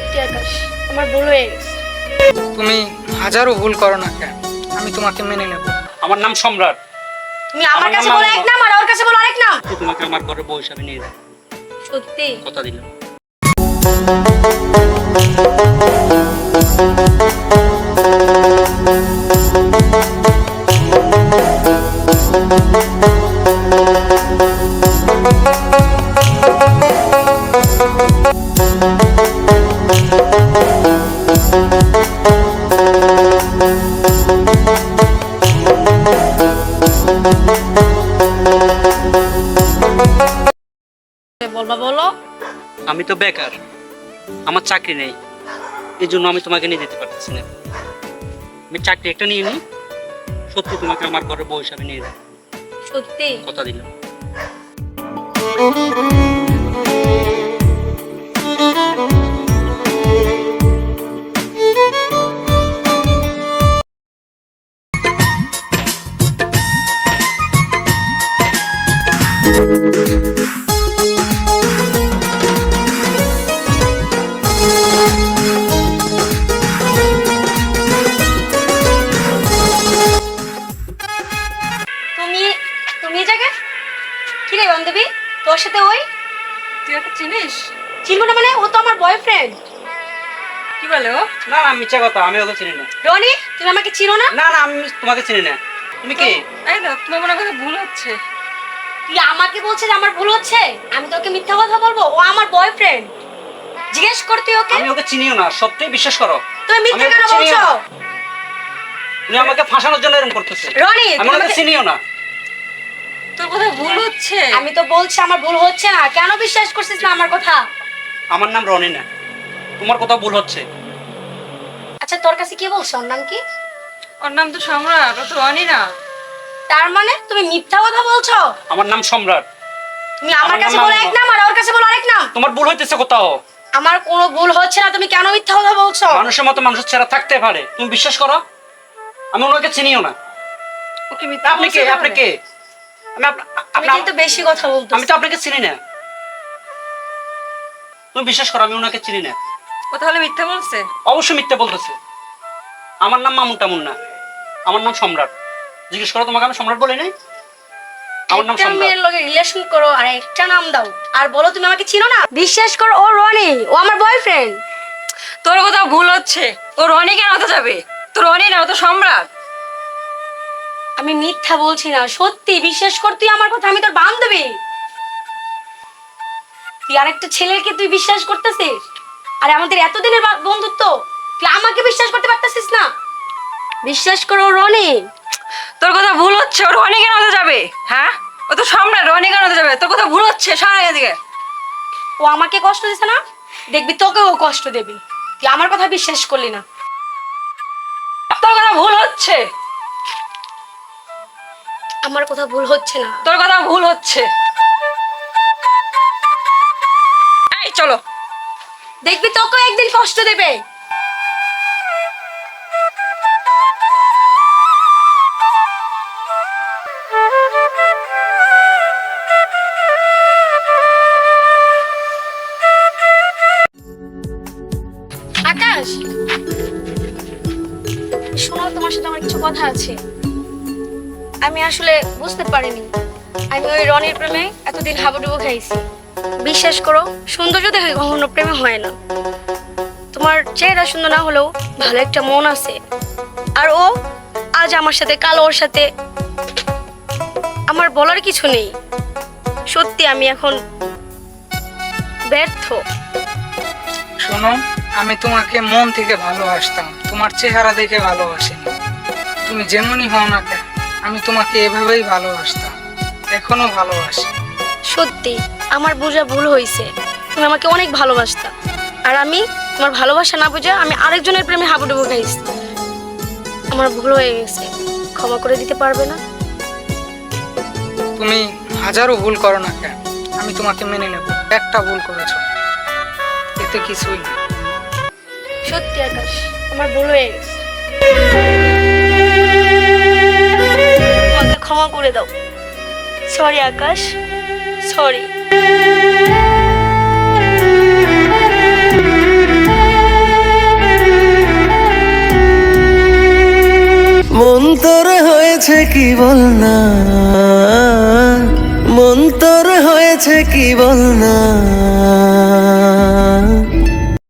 সত্যি আকাশ আমার ভুল হয়ে গেছে। তুমি হাজারো ভুল করো না কেন? আমি তোমাকে মেনে নেব। আমার নাম সম্রাট। তুমি আমার কাছে বলো এক নাম আর ওর কাছে বলো আরেক নাম। তোমাকে আমার ঘরে বউ হিসাবে নিয়ে যাব। সত্যি? কথা দিলাম। বলবা বলো। আমি তো বেকার। আমার চাকরি নেই। এই জন্য আমি তোমাকে নিয়ে যেতে পারতেছি না। আমি চাকরি একটা নিয়ে নিই। সত্যি তোমাকে আমার ঘরে বউ হিসাবে নিয়ে যাব সত্যি? কথা দিলাম। তুমি কি তোর সাথে ওই তুই ওকে চিনিস? চিনবো না মানে ও তো আমার বয়ফ্রেন্ড কি বলে ও? না না মিথ্যা কথা আমি ওকে চিনি না। রনি তুমি আমাকে চিনো না? না না আমি তোমাকে চিনি না। তুমি কে? এই না তোমার মনে কথা ভুল হচ্ছে। তুই আমাকে বলছিস আমার ভুল হচ্ছে? আমি তোকে মিথ্যা কথা বলব? ও আমার বয়ফ্রেন্ড জিজ্ঞেস কর তুই ওকে। আমি ওকে চিনিও না সত্যি বিশ্বাস করো। তুমি মিথ্যা কেন বলছো? তুমি আমাকে ফাঁসানোর জন্য এরকম করতেছে। রনি আমি ওকে চিনিও না। তোর কথা ভুল হচ্ছে। আমি তো বলছি আমার ভুল হচ্ছে না। কেন বিশ্বাস করছিস না আমার কথা? আমার নাম রনি না তোমার কথা ভুল হচ্ছে। আচ্ছা তোর কাছে কি বলছো? ওর নাম কি? ওর নাম তো সম্রাট ও তো না তার মানে? তুমি মিথ্যা কথা বলছো? আমার নাম সম্রাট। তুমি আমার কাছে বলো এক নাম আর ওর কাছে বলো আরেক নাম। তোমার ভুল হইতেছে কোথাও? আমার কোনো ভুল হচ্ছে না তুমি কেন মিথ্যা কথা বলছো? মানুষের মতো মানুষের ছেড়া থাকতে পারে। তুমি বিশ্বাস করো? আমি ওনাকে চিনিও না। ওকে মিথ্যা আপনি কে? আপনি কে? আমি আপনি- কিন্তু বেশি কথা বলতো আমি তো আপনাকে চিনি না। তুমি বিশ্বাস করো আমি ওনাকে চিনি না। ও তাহলে মিথ্যা বলছে? অবশ্যই মিথ্যা বলতেছে। আমার নাম মামুন টামুন না। আমার নাম সম্রাট। জিজ্ঞেস করো তোমাকে আমি সম্রাট বলি নাই? আমার নাম সম্রাট। মেয়ের লগে রিলেশন করো আর একটা নাম দাও। আর বলো তুমি আমাকে চিনো না? বিশ্বাস করো ও রনি ও আমার বয়ফ্রেন্ড তোর কথা ভুল হচ্ছে। ও রনি কেন হতে যাবে। তোর রনি না ও তো সম্রাট। আমি মিথ্যা বলছি না সত্যি বিশ্বাস কর তুই আমার কথা আমি তোর বান্ধবী। তুই আরেকটা ছেলেকে তুই বিশ্বাস করতেছিস? আরে আমাদের এতদিনের বন্ধুত্ব তুই আমাকে বিশ্বাস করতে পারতেছিস না? বিশ্বাস করো রনি। তোর কথা ভুল হচ্ছে ও রনি কেন যাবে? হ্যাঁ? ও তো সম্রাট রনি কেন যাবে? তোর কথা ভুল হচ্ছে সারা এদিকে। ও আমাকে কষ্ট দিছে না? দেখবি তোকে ও কষ্ট দেবে। তুই আমার কথা বিশ্বাস করলি না। তোর কথা ভুল হচ্ছে। আমার কথা ভুল হচ্ছে না। তোর কথা ভুল হচ্ছে। এই চলো। দেখবি তোকেও একদিন কষ্ট দেবে। আকাশ শোনো তোমার সাথে আমার কিছু কথা আছে। আমি আসলে বুঝতে পারিনি। আমি ওই রনির প্রেমে এতদিন হাবুডুবু খাইছি। বিশ্বাস করো সৌন্দর্য দেখে কখনো প্রেমে হয় না। তোমার চেহারা সুন্দর না হলেও ভালো একটা মন আছে। আর ও আজ আমার সাথে, কাল ওর সাথে। আমার বলার কিছু নেই। সত্যি আমি এখন ব্যর্থ। শোনো, আমি তোমাকে মন থেকে ভালোবাসতাম। তোমার চেহারা দেখে ভালোবাসিনি। তুমি যেমনই হও না কেন আমি তোমাকে এভাবেই ভালোবাসতাম এখনও ভালোবাসি। সত্যি আমার বোঝা ভুল হয়েছে। তুমি আমাকে অনেক ভালোবাসতা। আর আমি তোমার ভালোবাসা না বুঝে আমি আরেকজনের প্রেমে হাবুডুবু খাইছি। আমার ভুল হয়ে গেছে। ক্ষমা করে দিতে পারবে না? তুমি হাজারো ভুল করো না কেন? আমি তোমাকে মেনে নেব। একটা ভুল করেছ। এতে কিছুই না সত্যি আকাশ আমার ভুল হয়ে গেছে। ক্ষমা করে দাও। সরি আকাশ। সরি মন তোর হয়েছে কি বল না? মন তোর হয়েছে কি বল না?